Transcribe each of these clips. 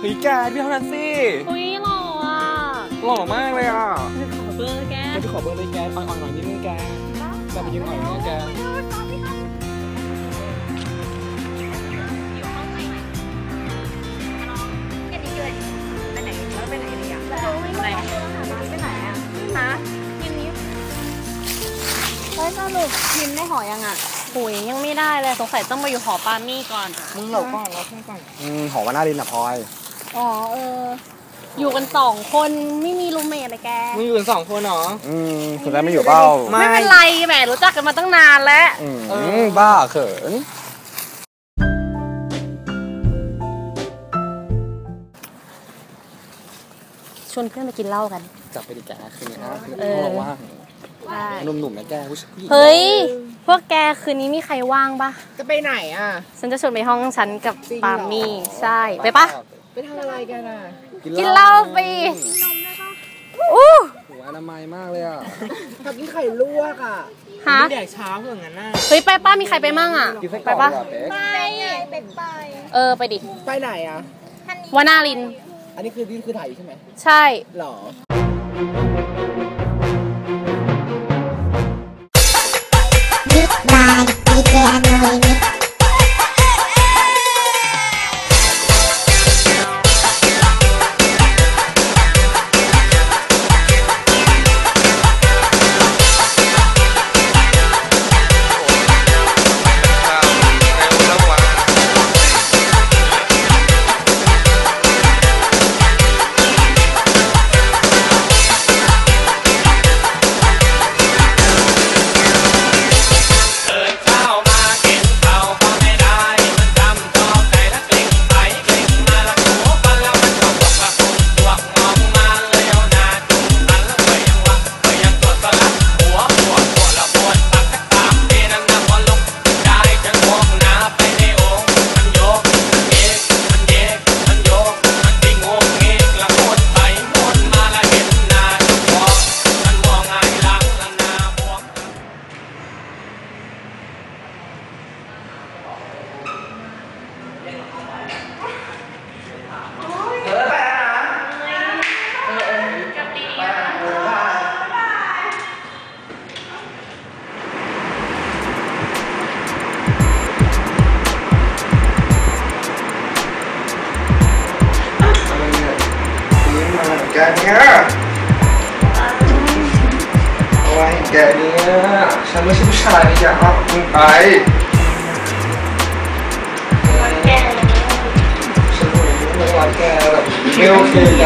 เฮ้ยแกพี่เท่านั้นสิอุ้ยหล่ออะหล่อมากเลยอะขอเบอร์แกแกพี่ขอเบอร์เลยแกอ่อนๆหน่อยนิดนึงแกแกไปยืนอ่อนนะแกเฮ้ยสรุปพิมพ์ได้หอยังอะหุยยังไม่ได้เลยสงสัยต้องไปอยู่หอปามี่ก่อน มึงหลบก่อนเราเพื่อนก่อนอืมหอวานารินอะพลอย อ๋อเออ อยู่กันสองคนไม่มีรูมเมทเลยแก มึงอยู่กันสองคนเหรอ อืมคุณได้ไม่อยู่เปล่าไม่เป็นไรแหมรู้จักกันมาตั้งนานแล้ว อืมเออบ้าเขิน ชวนเพื่อนไปกินเหล้ากันจับไปดิแกคืนนี้นะเออห้องเราว่างได้หนุ่มๆนะแกผู้ชายผู้หญิงเฮ้ย พวกแกคืนนี้มีใครว่างปะจะไปไหนอะ ฉันจะชวนไปห้องฉันกับจริงเหรอปามี่ใช่ ไปปะ ไปทำอะไรกันอะกินเหล้าไปอู้หัวอนามัยมากเลยอะทำกินไข่ลวกอะฮะแดกเช้าเพื่อนงั้นน่ะเฮ้ยไปป้ามีใครไปมั่งอะกินไส้กไปรอกปะดีกว่าเป๊กเออไปดิไปไหนอะวานาลิน อันนี้คือนี่คือถ่ายอยู่ใช่ไหมใช่หรอ เนี้ยอะไรแกเนี้ยฉันไม่ใช่ผู้ชายนี่อย่าเอามึงไปฉันไม่รักแกแบบไม่โอเคแก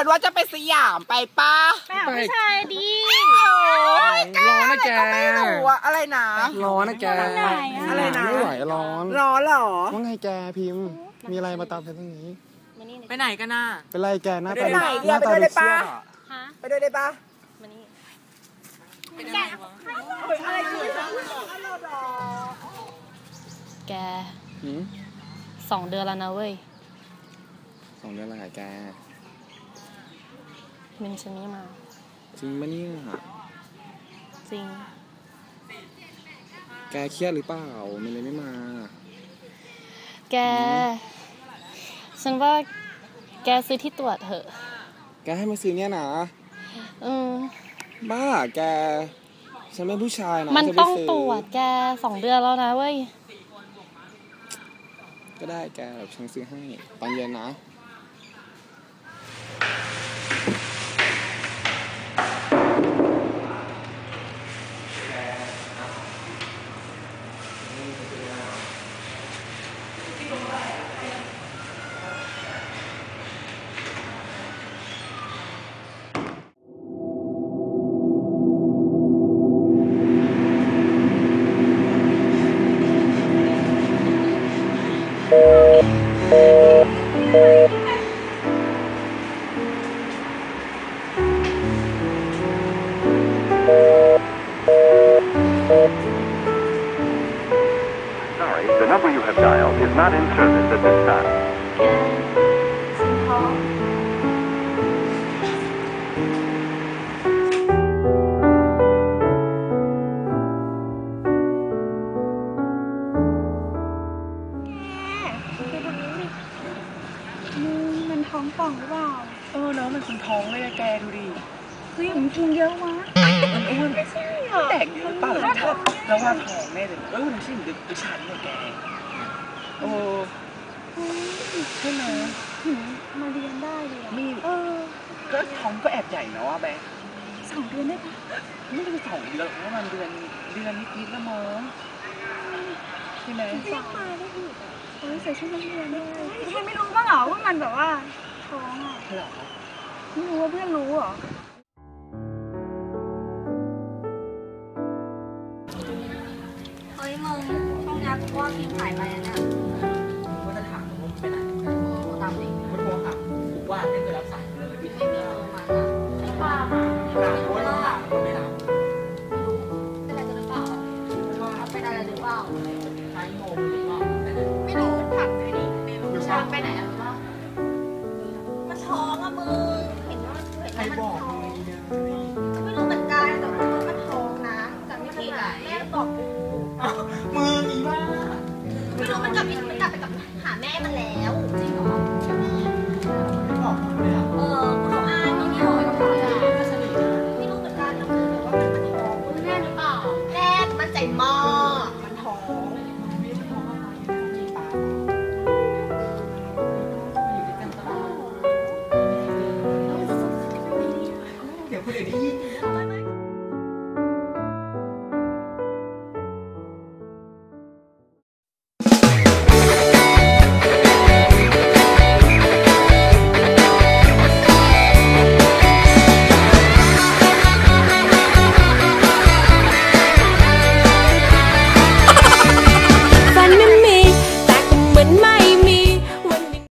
ฉันว่าจะไปสยามไปป้าไปหาผู้ชายดีร้อนนะแกไม่รู้อะอะไรนะร้อนนะแกอะไรนะไม่ไหวร้อนร้อนเหรอว่าไงแกพิมพ์ มีอะไรมาตามฉันตรงนี้มานี่ไปไหนกันน่ะเป็นไรแกหน้าไปตาไหนหเดี๋ยวน้าตาไปด้วยดูได้เครีปะยดอะฮะไปด้วยได้ปะมานี่อะไรคือแกหืมสองเดือนแล้วนะเว้ยสองเดือนและแก มินฉันไม่มา จริงปะเนี่ยจริง แกเครียดหรือเปล่ามันเลยไม่มา แก ฉันว่า แกซื้อที่ตรวจเถอะ แกให้มาซื้อเนี่ยนะอืมบ้าแก ฉันเป็นผู้ชายนะมันจะไปต้องซื้ตรวจแกสองเดือนแล้วนะเว้ย ก็ได้แกแบบฉันซื้อให้ตอนเย็นนะ นท้องเลยอะแกดูดิเฮ้ยมันกินเยอะวะมันอ้วนแตกเยอะเปล่าแล้วถ้าแล้วว่าท้องแน่เลยเออมันสิ่งเด็กผู้ชายเนี่ยแก โอ้ใช่ไหมถึงมาเรียนได้เลยอะนี่เออก็ท้องก็แอบใหญ่เนาะว่าแบงสองเดือนได้ปะไม่ได้สองเดือนหรอกประมาณเดือนเดือนนิดๆละมั้งใช่ไหมเรียกมาได้อีกอะเออใส่ชุดนักเรียนด้วยทำไมไม่รู้บ้างเหรอว่ามันแบบว่าท้องอะเหรอไม่รู้ว่าเพื่อนรู้เหรอ